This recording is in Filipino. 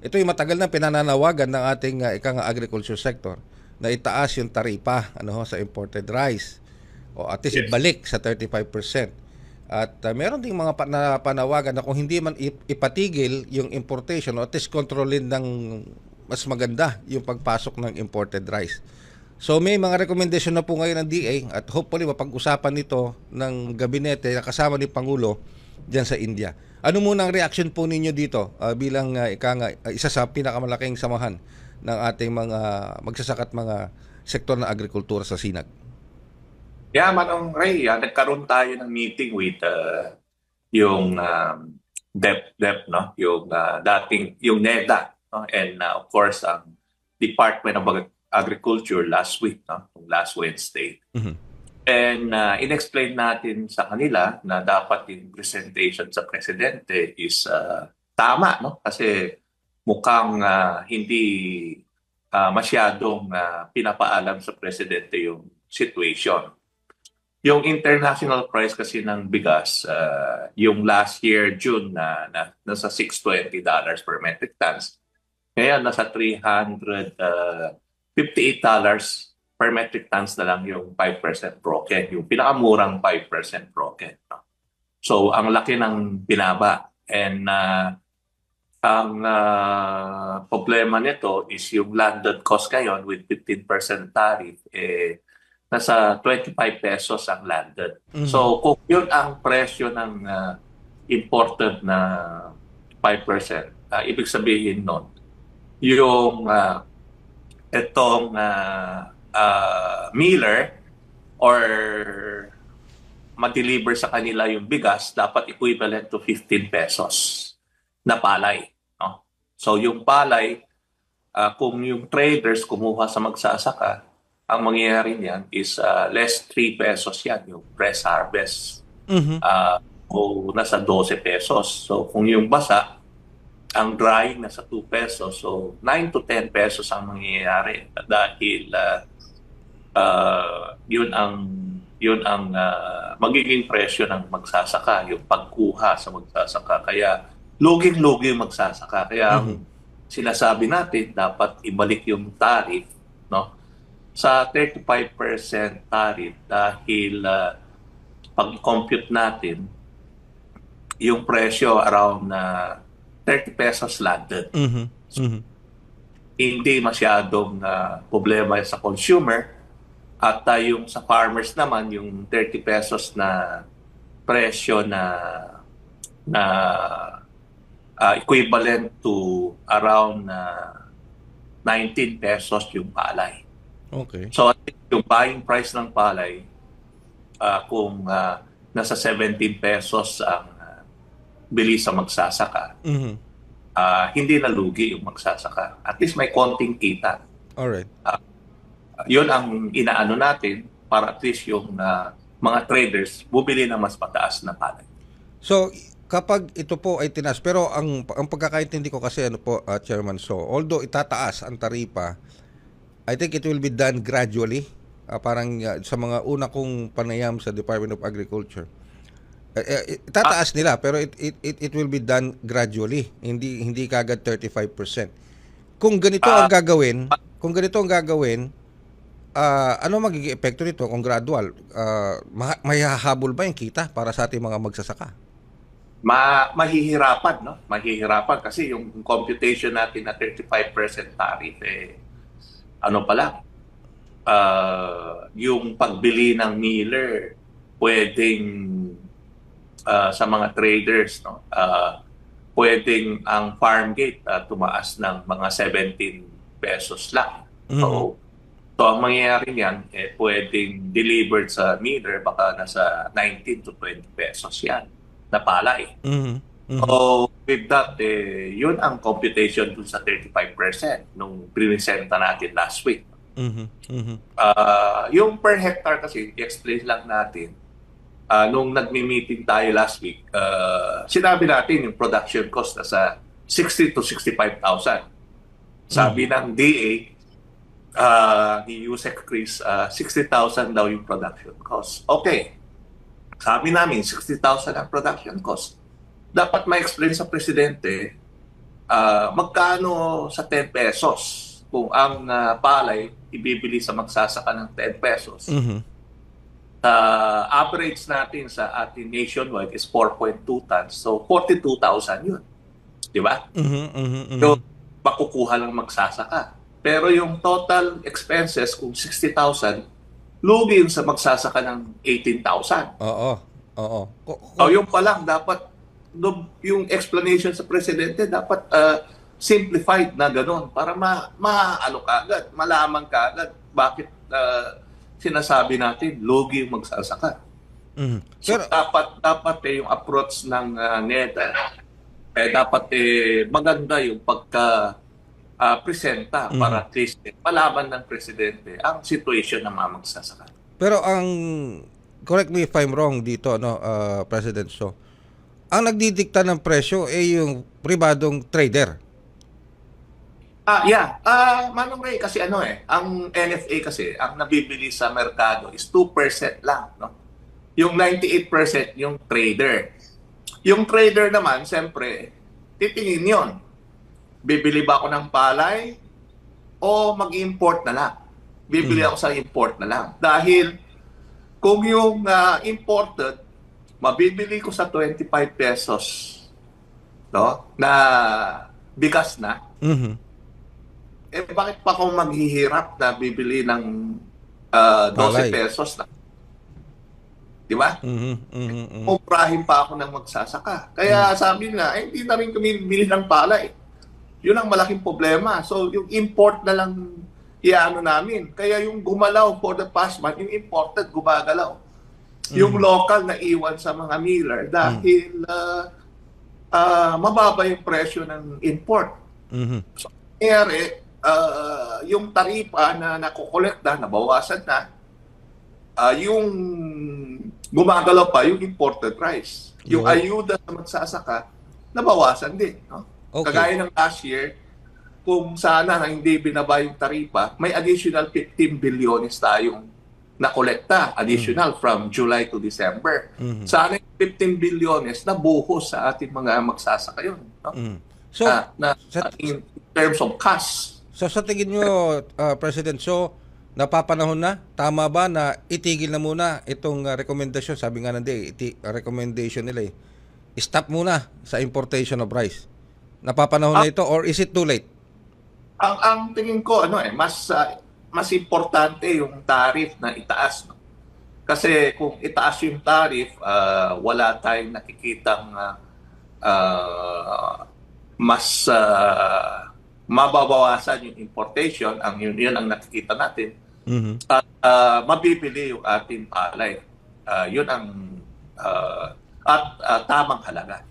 ito yung matagal na pinananawagan ng ating uh, ika nga agriculture sector na itaas yung taripa ano ho, sa imported rice o at least Yes. ibalik sa 35%. At uh, meron ding mga pana- panawagan na kung hindi man ip- ipatigil yung importation o at least kontrolin ng mas maganda yung pagpasok ng imported rice. So may mga recommendation na po ngayon ng DA at hopefully mapag-usapan nito ng gabinete na kasama ni Pangulo diyan sa India. Ano muna ang reaction po ninyo dito ah, bilang ah, ika nga, ah, isa sa pinakamalaking samahan ng ating mga magsasaka at mga sektor ng agrikultura sa Sinag? Yeah, Manong Ray, ah, nagkaroon tayo ng meeting with uh, yung um, DEP, DEP, no? yung ah, dating, yung NEDA, no? and ah, of course, ang Department of Ag- Agriculture last week, no? last Wednesday. Mhm. And uh, in-explain natin sa kanila na dapat yung presentation sa presidente is ah, tama, no? Kasi mukhang ah, hindi ah, masyadong ah, pinapaalam sa presidente yung situation. Yung international price kasi ng bigas, ah, yung last year, June, na, na nasa $620 per metric tons. Ngayon, nasa $358 per metric tons na lang yung 5% broken, yung pinakamurang 5% broken. No? So, ang laki ng binaba. And uh, ang uh, problema nito is yung landed cost ngayon with 15% tariff, eh, nasa 25 pesos ang landed. Mhm. So, kung yun ang presyo ng uh, imported na 5%, uh, ibig sabihin nun, yung uh, itong uh, uh, miller or ma-deliver sa kanila yung bigas, dapat equivalent to 15 pesos na palay. No? So yung palay, uh, kung yung traders kumuha sa magsasaka, ang mangyayari niyan is uh, less 3 pesos yan, yung press harvest. Mhm. Uh, o nasa 12 pesos. So kung yung basa, ang drying nasa 2 pesos. So 9 to 10 pesos ang mangyayari dahil uh, uh, yun ang yun ang uh, magiging presyo ng magsasaka, yung pagkuha sa magsasaka. Kaya luging-lugi yung magsasaka. Kaya ang sinasabi natin, dapat ibalik yung tariff no? sa 35% tariff dahil uh, pag-compute natin, yung presyo around na 30 pesos landed. Mhm. Mhm. Hindi masyadong ah, problema sa consumer at ah, yung sa farmers naman yung 30 pesos na presyo na na ah, equivalent to around na 19 pesos yung palay. Okay. So I think yung buying price ng palay ah, kung ah, nasa 17 pesos ang ah, bili sa magsasaka, Mhm. ah, hindi na lugi yung magsasaka. At least may konting kita. All right. Yun ang inaano natin para at least yung ah, mga traders bumili ng mas mataas na palay. So, kapag ito po ay tinas, pero ang ang pagkakaintindi ko kasi ano po, uh, Chairman So, although itataas ang taripa, I think it will be done gradually. Ah, parang uh, sa mga una kong panayam sa Department of Agriculture. Eh, eh, itataas nila pero it, it it it will be done gradually. Hindi hindi kagad 35%. Kung ganito ang gagawin, kung ganito ang gagawin, ah, ano magiging epekto nito kung gradual? Ah, ma- may hahabol ba yung kita para sa ating mga magsasaka? Ma mahihirapan, no? Mahihirapan kasi yung computation natin na 35% tariff, eh, ano pa lang, ah, yung pagbili ng miller, pwedeng ah, sa mga traders, no? Ah, pwedeng ang farm gate ah, tumaas ng mga 17 pesos lang. So, so ang mangyayari niyan, eh, pwedeng delivered sa miller, baka nasa 19 to 20 pesos yan na palay. Mhm. Mhm. So, with that, eh, yun ang computation dun sa 35% nung prinesenta natin last week. Mhm. Mhm. Ah, yung per hectare kasi, i-explain lang natin, ah, nung nagmi-meeting tayo last week, ah, sinabi natin yung production cost na sa 60 to 65,000. Sabi ng DA, ah, ni Yusek Chris, ah, 60,000 daw yung production cost. Okay. Sabi namin, 60,000 ang production cost. Dapat ma-explain sa presidente ah, magkano sa 10 pesos kung ang ah, palay ibibili sa magsasaka ng 10 pesos. Mhm. Uh, average natin sa ating nationwide is 4.2 tons. So 42,000 yun. Di ba? Mhm, mhm, mhm. So, makukuha lang magsasaka. Pero yung total expenses, kung 60,000, lugi yun sa magsasaka ng 18,000. Oo. Oo. So, yung pa lang, dapat, yung explanation sa presidente, dapat uh, simplified na ganun para ma, ma ano kagad, malaman kagad bakit uh, sinasabi natin lugi yung magsasaka. Mhm. So, Pero dapat dapat eh, yung approach ng uh, NEDA eh dapat eh maganda yung pagka ah, presenta Mhm. para at least eh, malaman ng presidente ang situation ng mga magsasaka. pero ang correct me if I'm wrong dito no, uh, President So. Ang nagdidikta ng presyo ay yung pribadong trader. Ah, yeah. Ah, Manong Ray, kasi ano eh, ang NFA kasi, ang nabibili sa merkado is 2% lang, no? Yung 98% yung trader. Yung trader naman, siyempre, titingin yon. Bibili ba ako ng palay o mag-import na lang? Bibili ako sa import na lang. Dahil kung yung ah, imported, mabibili ko sa 25 pesos, no? Na bigas na, Mhm. eh bakit pa ako maghihirap na bibili ng ah, 12 Palay. pesos na? Di ba? Mhm. Mhm. mhm. Kumprahin pa ako ng magsasaka. Kaya sabi nga, eh, hindi na rin kami bili ng palay. Yun ang malaking problema. So, yung import na lang iano namin. Kaya yung gumalaw for the past month, yung imported gumagalaw. Yung local na iwan sa mga miller dahil ah, ah, mababa yung presyo ng import. Mhm. nangyari, ah, yung taripa na nakokolekta, nabawasan na, ah, yung gumagalaw pa, yung imported rice. Yung Yo. ayuda sa magsasaka, nabawasan din. No? Okay. Kagaya ng last year, kung sana na hindi binaba yung taripa, may additional 15 bilyones tayong nakolekta, additional from July to December. Mhm. Sana yung 15 bilyones na buhos sa ating mga magsasaka yun. No? Mhm. So, na, na sa- in terms of cost. So sa tingin nyo, uh, President, so napapanahon na? Tama ba na itigil na muna itong uh, rekomendasyon? Sabi nga nandi, iti, recommendation nila eh. Stop muna sa importation of rice. Napapanahon na ito or is it too late? Ang ang tingin ko ano eh mas ah, mas importante yung tariff na itaas no. Kasi kung itaas yung tariff, ah, wala tayong nakikitang ah, ah, mas ah, mababawasan yung importation, ang yun, yun ang nakikita natin. Mhm. at ah, mabibili yung ating palay. Ah, yun ang ah, at ah, tamang halaga.